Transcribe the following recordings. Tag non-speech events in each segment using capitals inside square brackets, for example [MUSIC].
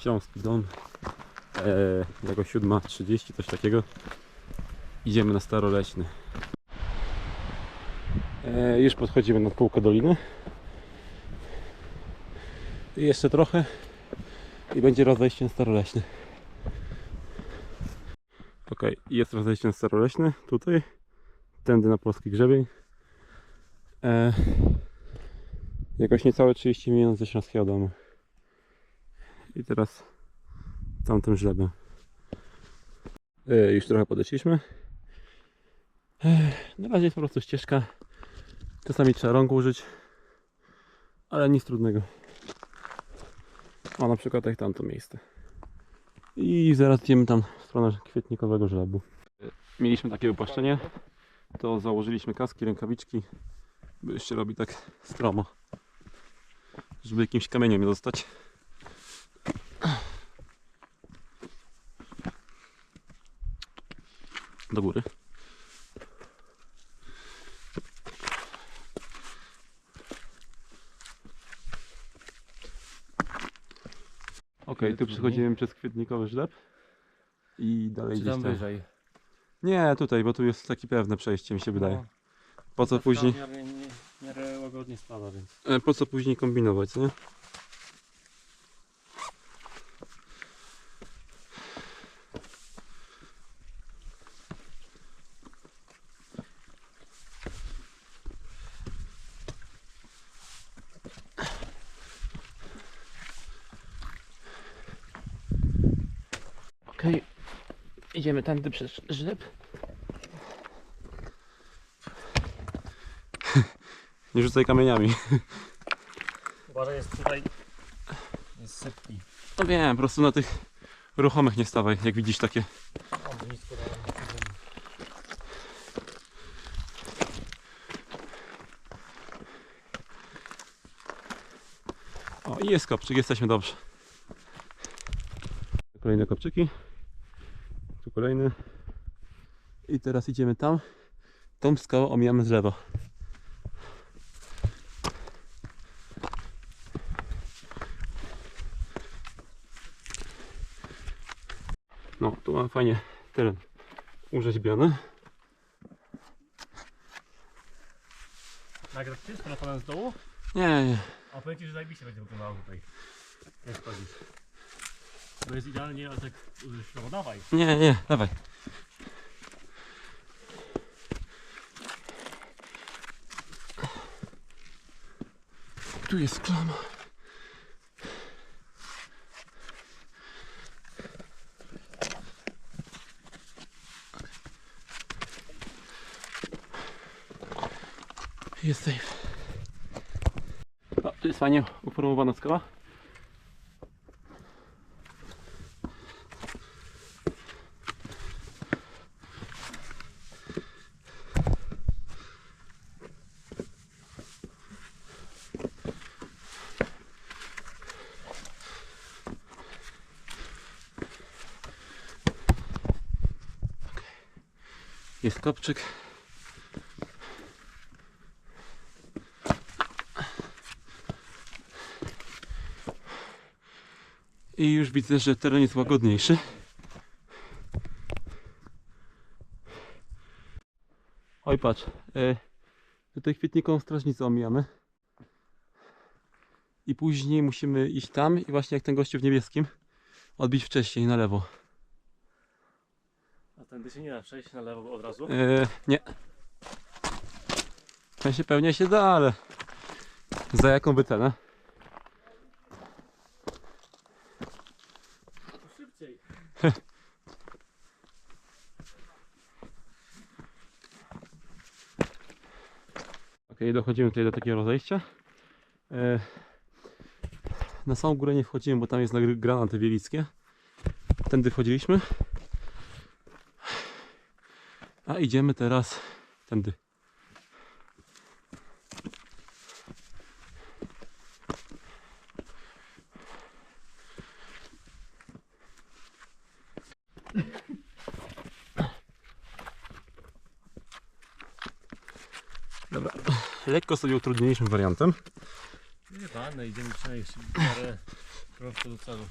Śląski dom. E, jako 7.30, coś takiego. Idziemy na Staroleśny. E, już podchodzimy nad półkę doliny. I jeszcze trochę i będzie rozejście na Staroleśny. Ok, jest rozejście na Staroleśny, tutaj. Tędy na Polski Grzebień. E, jakoś niecałe 30 minut ze Śląskiego domu. I teraz tamtym żlebem. E, już trochę podeszliśmy. E, na razie jest po prostu ścieżka. Czasami trzeba rąk użyć. Ale nic trudnego. O, na przykład jak tamto miejsce. I zaraz idziemy tam w stronę kwietnikowego żlebu. Mieliśmy takie wypłaszczenie, to założyliśmy kaski, rękawiczki, by jeszcze robi tak stromo, żeby jakimś kamieniem nie dostać. Do góry. Okej, tu przechodzimy przez kwietnikowy żleb i dalej Czy gdzieś tam tam. wyżej? Nie, tutaj, bo tu jest takie pewne przejście, mi się wydaje. No. Po co później, nie, w miarę łagodnie spada, więc... e, po co później kombinować, nie? Okej, idziemy tędy przez żleb. [LAUGHS] Nie rzucaj kamieniami. Uważaj, jest tutaj... Jest sypki. No wiem, po prostu na tych ruchomych nie stawaj, jak widzisz takie. O, i jest kopczyk, jesteśmy dobrze. Kolejne kopczyki. Tu kolejny. I teraz idziemy tam. Tą skałę omijamy z lewo. No, tu mamy fajnie teren urzeźbiony. Nagrać cię z telefonem z dołu? Nie, nie. A powiem ci, że zajebiście będzie wyglądało tutaj. Jak wchodzisz. To jest idealnie, ale tak... No dawaj. Nie, nie, dawaj. Tu jest klama. Jest safe. O, tu jest fajnie uformowana skała. Jest. I już widzę, że teren jest łagodniejszy. Oj patrz, e, tutaj kwietniką strażnicę omijamy. I później musimy iść tam i właśnie jak ten gościu w niebieskim odbić wcześniej na lewo. Tędy się nie da przejść na lewo od razu? E, nie. W sensie pewnie się da, ale za jaką by cenę? Szybciej. [LAUGHS] Ok, dochodzimy tutaj do takiego rozejścia. E, na samą górę nie wchodzimy, bo tam jest nagrane te wielickie. Tędy wchodziliśmy. Idziemy teraz tędy. Dobra, lekko sobie utrudniliśmy wariantem. Nie ważne, idziemy przynajmniej w miarę prosto do celu.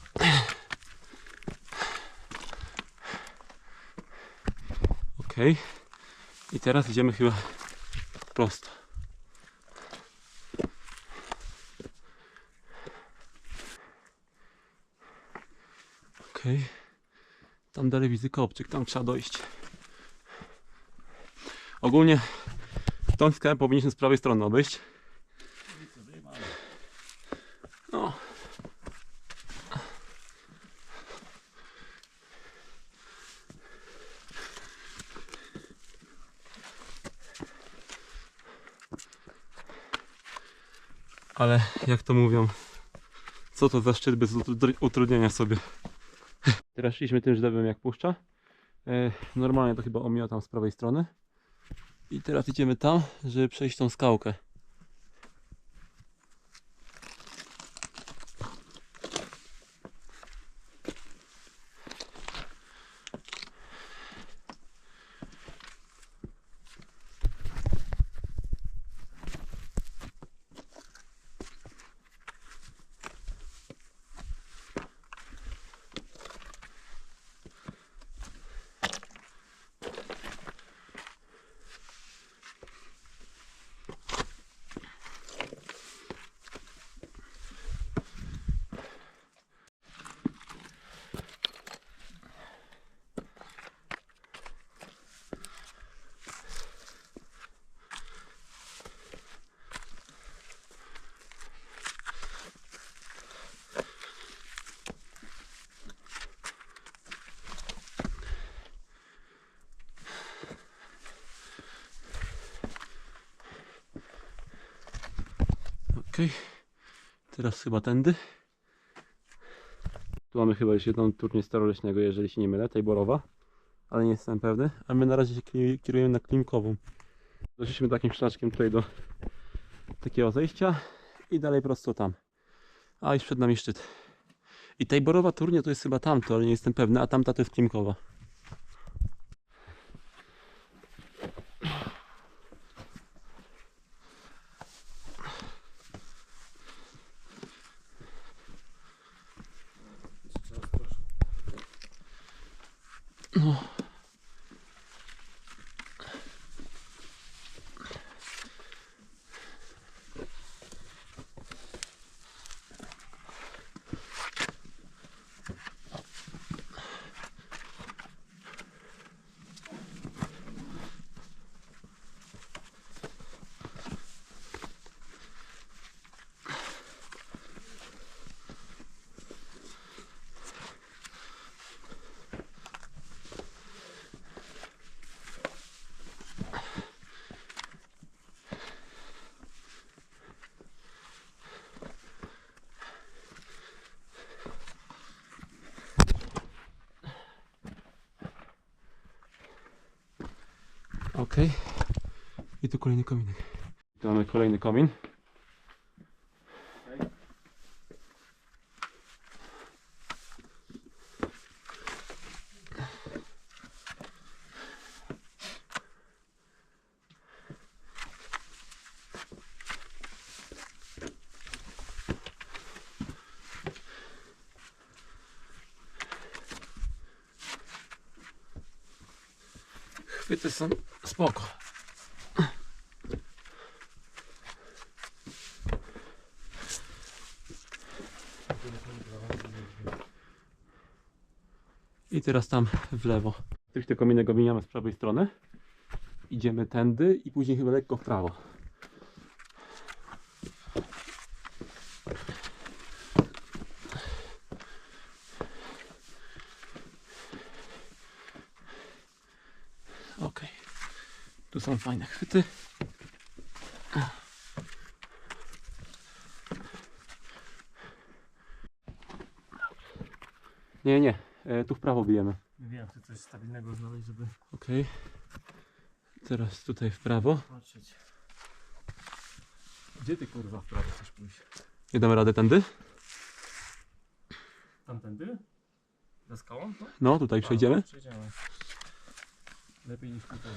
Ok. I teraz idziemy chyba prosto. Ok. Tam dalej widzę kopczyk, tam trzeba dojść. Ogólnie tą skałę powinniśmy z prawej strony obejść. No. Ale jak to mówią, co to za szczyt bez utru- utrudnienia sobie. [LAUGHS] Teraz szliśmy tym żdewem jak puszcza. E, Normalnie to chyba omija tam z prawej strony. I teraz idziemy tam, żeby przejść tą skałkę. Okej. Teraz chyba tędy. Tu mamy chyba już jedną turnię staroleśnego, jeżeli się nie mylę, tej borowa. Ale nie jestem pewny. A my na razie się kierujemy na klimkową. Doszliśmy takim szlaczkiem tutaj do takiego zejścia i dalej prosto tam. A już przed nami szczyt. I tej borowa turnia to jest chyba tamto, ale nie jestem pewny, a tamta to jest klimkowa. Ok. I tu kolejny kominek. Tu mamy kolejny komin. Chwyty są spoko. I teraz tam w lewo. Stricte kominek omijamy z prawej strony. Idziemy tędy i później chyba lekko w prawo. Ok. Tu są fajne chwyty. Nie, nie. E, tu w prawo bijemy. Nie wiem, chcę coś stabilnego znaleźć, żeby Ok. Teraz tutaj w prawo. patrzeć. Gdzie ty kurwa w prawo chcesz pójść? Nie damy radę tędy? Tamtędy? Za skałą? to? No, tutaj przejdziemy. A, Przejdziemy. Lepiej niż tutaj.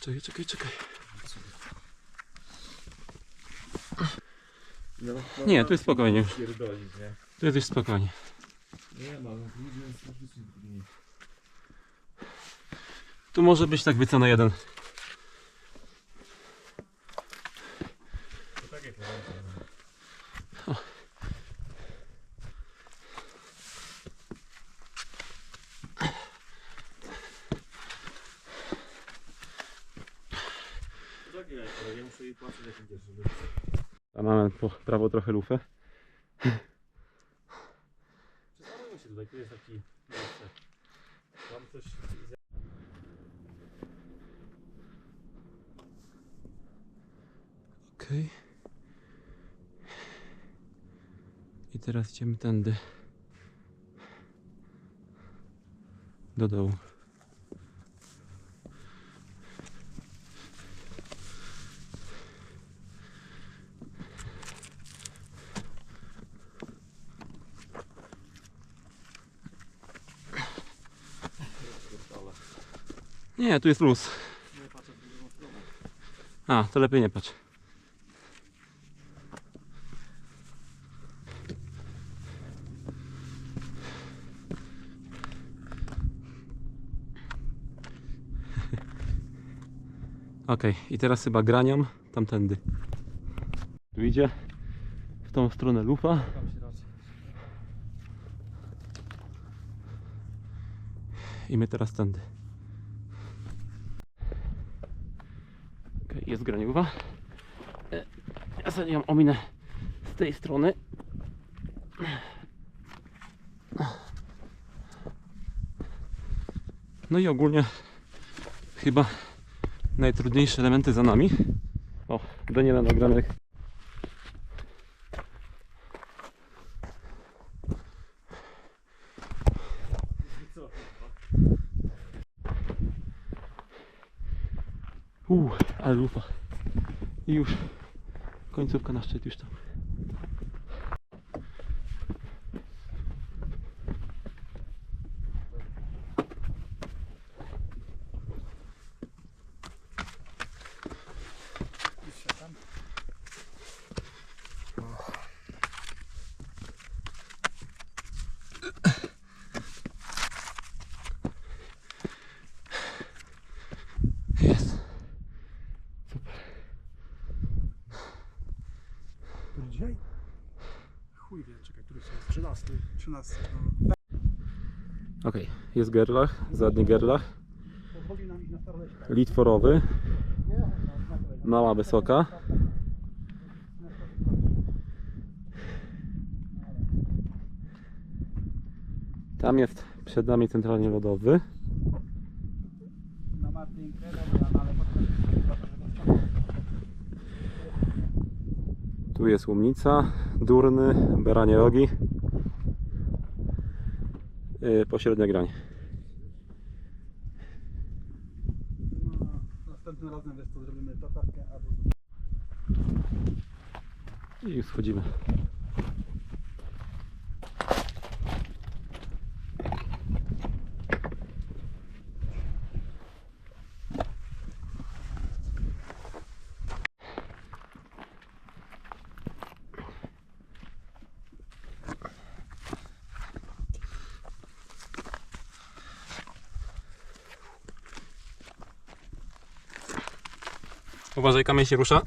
Czekaj, czekaj, czekaj. No, no, Nie, tu jest spokojnie już. Pierdolić, nie? Tu jest już spokojnie. Nie ma, no faktycznie. Tu może być tak wycena jeden. To tak mówię. Tak, ja, ale ja muszę jej płacić jak idziesz, żeby... A mamy po prawo trochę lufę. Tutaj, tu jest taki miejsce. Tam coś... Okej. I teraz idziemy tędy. Do dołu. Nie, tu jest luz. A, to lepiej nie patrz. [LAUGHS] Okej, i teraz chyba graniam tamtędy. Tu idzie w tą stronę lufa. I my teraz tędy. Jest graniuwa. E, Ja ją ominę z tej strony. No i ogólnie chyba najtrudniejsze elementy za nami. O, Daniela nagranych. I co? Uuu, ale lufa. I już końcówka na szczyt już tam. Jest. To dzisiaj? Chuj wie, czekaj, który jest? 13. 13. Okej, jest gerlach, zadni gerlach. Litworowy, mała wysoka. Tam jest przed nami centralnie lodowy. No Tu jest łumnica, durny, beranie rogi. Yy, pośrednia grań. No, następnym razem wiesz co, zrobimy tatawkę albo I już schodzimy. Uważaj, kamień się rusza.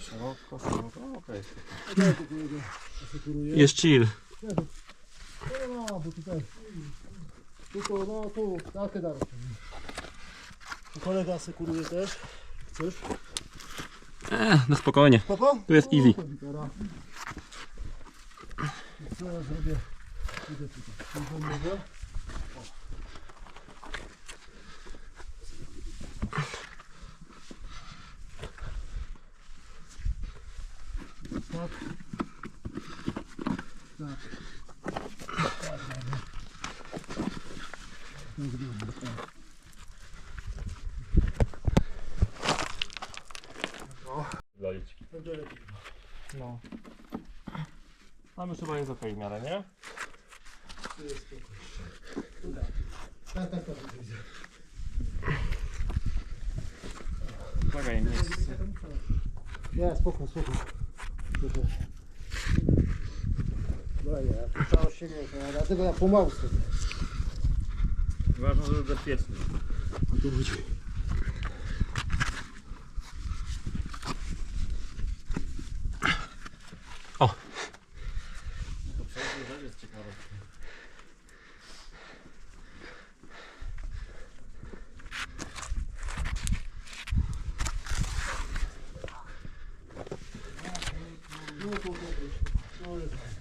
Szeroko, szeroko, okej. Jest chill. No, bo tutaj. Tylko, no tu, takie dalej. Tu kolega asekuruje też. Chcesz? Eee, no spokojnie. Papa? Tu jest easy. Co ja zrobię? Idę tutaj. Tu pomogę. O. Tak. Tak. Tak, dobra. Tak, dobra, tak. Zalić. Będzie lepiej. No. Tam już chyba jest okej w miarę, nie? Tu jest spokój. Tu tak. Tak, tak, tak. widzę. Uwaga, nie Nie, spoko, spoko. No się nie da, dlatego ja pomału sobie. Ważne, żeby bezpiecznie. A tu chodzi. O, To przejście też jest ciekawe. No to to to jest.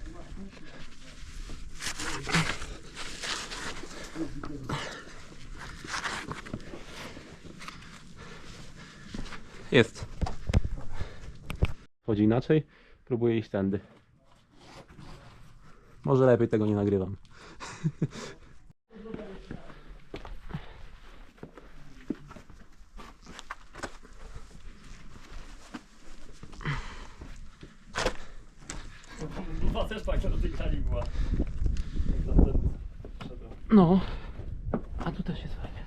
Jest. Chodzi inaczej. Próbuję iść tędy. Może lepiej tego nie nagrywam. Chyba też fajna do tej gali była. Jak tam ten szedłem. No. A tu też jest fajnie.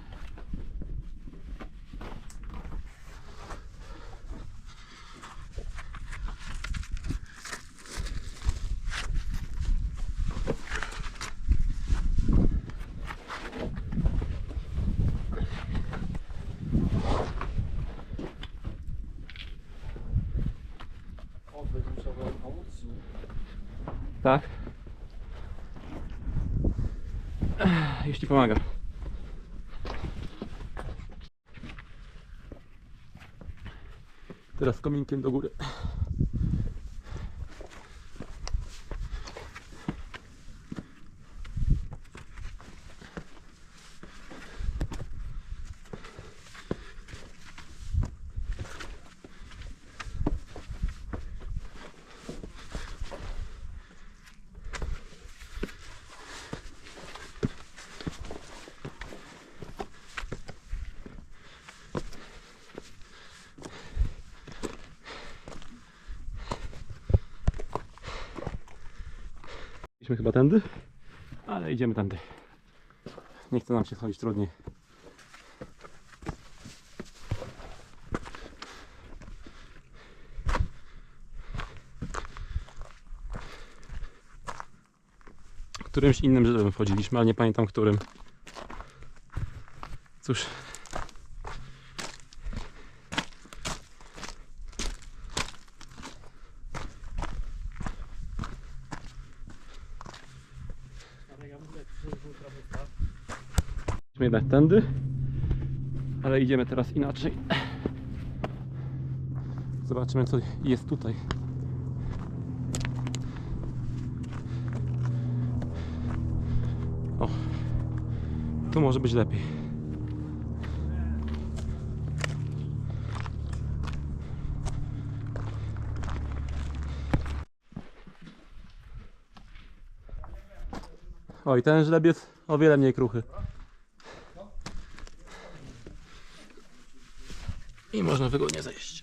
O, będzie musiał wam pomóc. Tak? Jeśli pomaga. Teraz kominkiem do góry. Idźmy chyba tędy, ale idziemy tędy. Nie chce nam się schodzić trudniej. Którymś innym drzewem wchodziliśmy, ale nie pamiętam którym. Cóż. Ale ja mówię, że był prawy staw. Idźmy jednak tędy, ale idziemy teraz inaczej. Zobaczymy co jest tutaj. O, tu może być lepiej. Oj, ten żlebiec o wiele mniej kruchy. I można wygodnie zejść.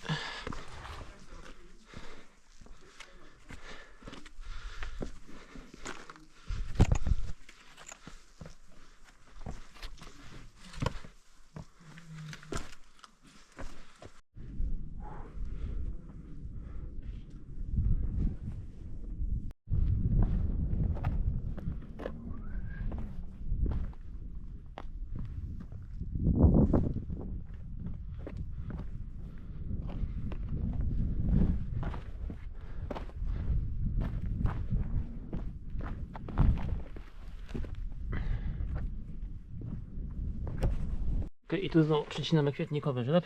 I tu znowu przecinamy kwietnikowy żleb.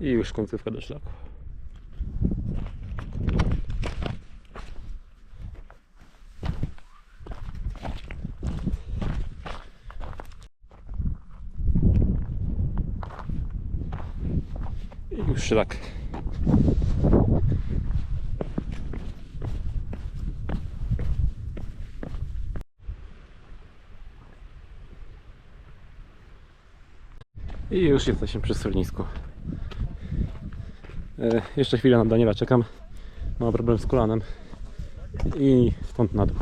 I już końcówka do szlaku. I już szlak. I już jesteśmy przy solnisku. E, jeszcze chwilę na Daniela czekam. Ma problem z kolanem. I stąd na dół.